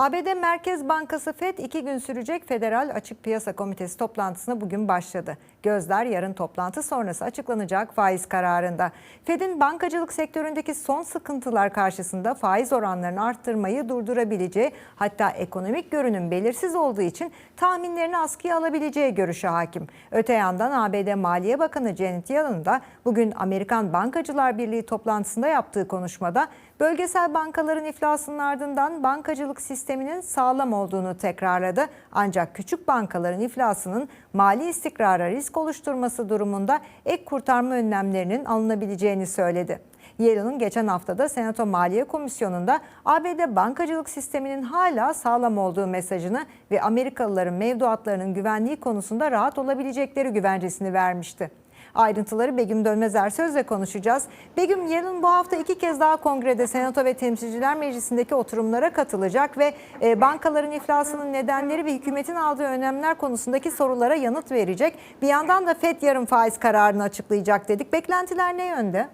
ABD Merkez Bankası FED iki gün sürecek Federal Açık Piyasa Komitesi toplantısına bugün başladı. Gözler yarın toplantı sonrası açıklanacak faiz kararında. FED'in bankacılık sektöründeki son sıkıntılar karşısında faiz oranlarını arttırmayı durdurabileceği hatta ekonomik görünüm belirsiz olduğu için tahminlerini askıya alabileceği görüşü hakim. Öte yandan ABD Maliye Bakanı Janet Yellen da bugün Amerikan Bankacılar Birliği toplantısında yaptığı konuşmada bölgesel bankaların iflasının ardından bankacılık sisteminin sağlam olduğunu tekrarladı. Ancak küçük bankaların iflasının mali istikrara risk oluşturması durumunda ek kurtarma önlemlerinin alınabileceğini söyledi. Yellen'ın geçen haftada Senato Maliye Komisyonu'nda ABD bankacılık sisteminin hala sağlam olduğu mesajını ve Amerikalıların mevduatlarının güvenliği konusunda rahat olabilecekleri güvencesini vermişti. Ayrıntıları Begüm Dönmez Ersöz'le konuşacağız. Begüm Yellen bu hafta iki kez daha kongrede Senato ve Temsilciler Meclisi'ndeki oturumlara katılacak ve e, bankaların iflasının nedenleri ve hükümetin aldığı önlemler konusundaki sorulara yanıt verecek. Bir yandan da FED yarın faiz kararını açıklayacak dedik. Beklentiler ne yönde?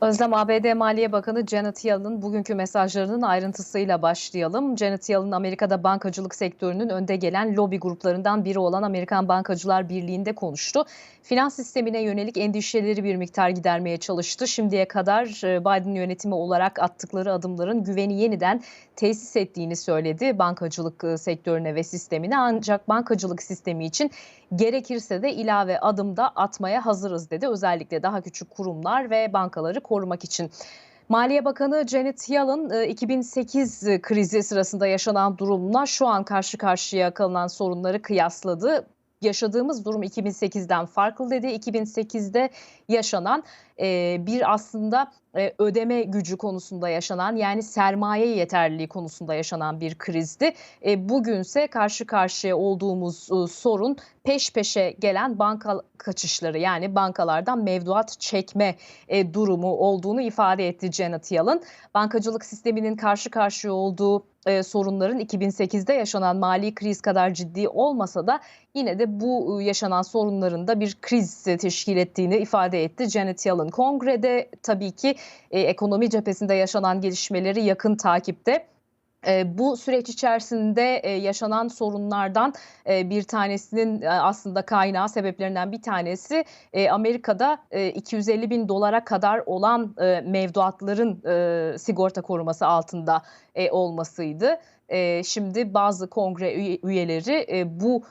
Özlem ABD Maliye Bakanı Janet Yellen'ın bugünkü mesajlarının ayrıntısıyla başlayalım. Janet Yellen Amerika'da bankacılık sektörünün önde gelen lobi gruplarından biri olan Amerikan Bankacılar Birliği'nde konuştu. Finans sistemine yönelik endişeleri bir miktar gidermeye çalıştı. Şimdiye kadar e, Biden yönetimi olarak attıkları adımların güveni yeniden tesis ettiğini söyledi bankacılık e, sektörüne ve sistemine. Ancak bankacılık sistemi için gerekirse de ilave adımda atmaya hazırız dedi. Özellikle daha küçük kurumlar ve bankaları korumak için. Maliye Bakanı Janet Yellen 2008 krizi sırasında yaşanan durumla şu an karşı karşıya kalınan sorunları kıyasladı. Yaşadığımız durum 2008'den farklı dedi. 2008'de yaşanan bir aslında ödeme gücü konusunda yaşanan yani sermaye yeterliliği konusunda yaşanan bir krizdi. Bugünse karşı karşıya olduğumuz sorun peş peşe gelen banka kaçışları yani bankalardan mevduat çekme durumu olduğunu ifade etti Janet Yellen. Bankacılık sisteminin karşı karşıya olduğu sorunların 2008'de yaşanan mali kriz kadar ciddi olmasa da yine de bu yaşanan sorunların da bir kriz teşkil ettiğini ifade etti Janet Yellen. Kongrede tabii ki e, ekonomi cephesinde yaşanan gelişmeleri yakın takipte. Bu süreç içerisinde yaşanan sorunlardan bir tanesinin aslında kaynağı sebeplerinden bir tanesi Amerika'da 250 bin dolara kadar olan mevduatların sigorta koruması altında olmasıydı. Şimdi bazı kongre üyeleri bu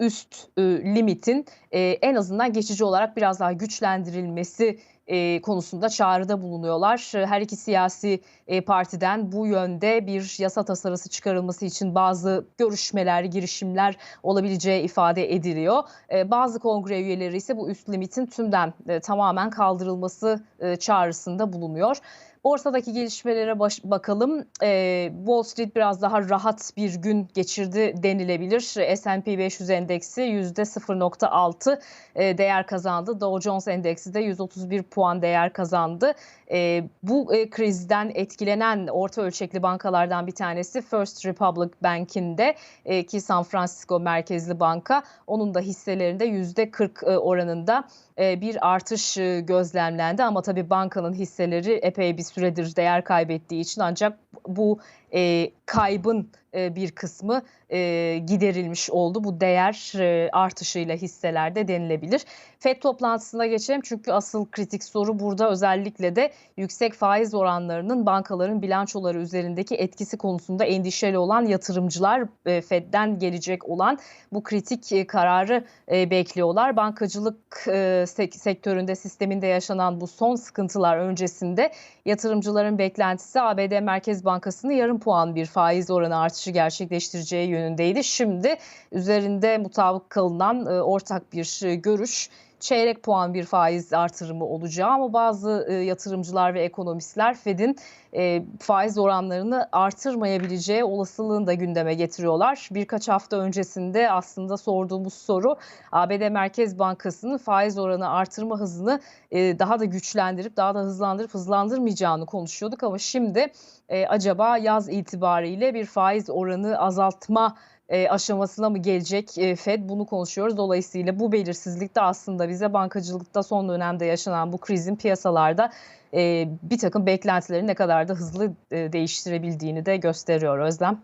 üst limitin en azından geçici olarak biraz daha güçlendirilmesi e, konusunda çağrıda bulunuyorlar. Her iki siyasi e, partiden bu yönde bir yasa tasarısı çıkarılması için bazı görüşmeler, girişimler olabileceği ifade ediliyor. E, bazı kongre üyeleri ise bu üst limitin tümden e, tamamen kaldırılması e, çağrısında bulunuyor. Borsadaki gelişmelere baş, bakalım. Ee, Wall Street biraz daha rahat bir gün geçirdi denilebilir. S&P 500 endeksi %0.6 e, değer kazandı. Dow Jones endeksi de 131 puan değer kazandı. E, bu e, krizden etkilenen orta ölçekli bankalardan bir tanesi First Republic Bank'inde e, ki San Francisco merkezli banka. Onun da hisselerinde %40 e, oranında e, bir artış e, gözlemlendi ama tabii bankanın hisseleri epey bir süredir değer kaybettiği için ancak bu e, kaybın bir kısmı e, giderilmiş oldu. Bu değer e, artışıyla hisselerde denilebilir. FED toplantısına geçelim çünkü asıl kritik soru burada özellikle de yüksek faiz oranlarının bankaların bilançoları üzerindeki etkisi konusunda endişeli olan yatırımcılar e, FED'den gelecek olan bu kritik e, kararı e, bekliyorlar. Bankacılık e, sektöründe sisteminde yaşanan bu son sıkıntılar öncesinde yatırımcıların beklentisi ABD Merkez Bankası'nı yarım puan bir faiz oranı artışı gerçekleştireceği yönündeydi. Şimdi üzerinde mutabık kalınan e, ortak bir e, görüş çeyrek puan bir faiz artırımı olacağı ama bazı e, yatırımcılar ve ekonomistler Fed'in e, faiz oranlarını artırmayabileceği olasılığını da gündeme getiriyorlar. Birkaç hafta öncesinde aslında sorduğumuz soru ABD Merkez Bankası'nın faiz oranı artırma hızını e, daha da güçlendirip daha da hızlandırıp hızlandırmayacağını konuşuyorduk ama şimdi e, acaba yaz itibariyle bir faiz oranı azaltma e, aşamasına mı gelecek e, Fed bunu konuşuyoruz. Dolayısıyla bu belirsizlik de aslında bize bankacılıkta son dönemde yaşanan bu krizin piyasalarda e, bir takım beklentileri ne kadar da hızlı e, değiştirebildiğini de gösteriyor Özlem.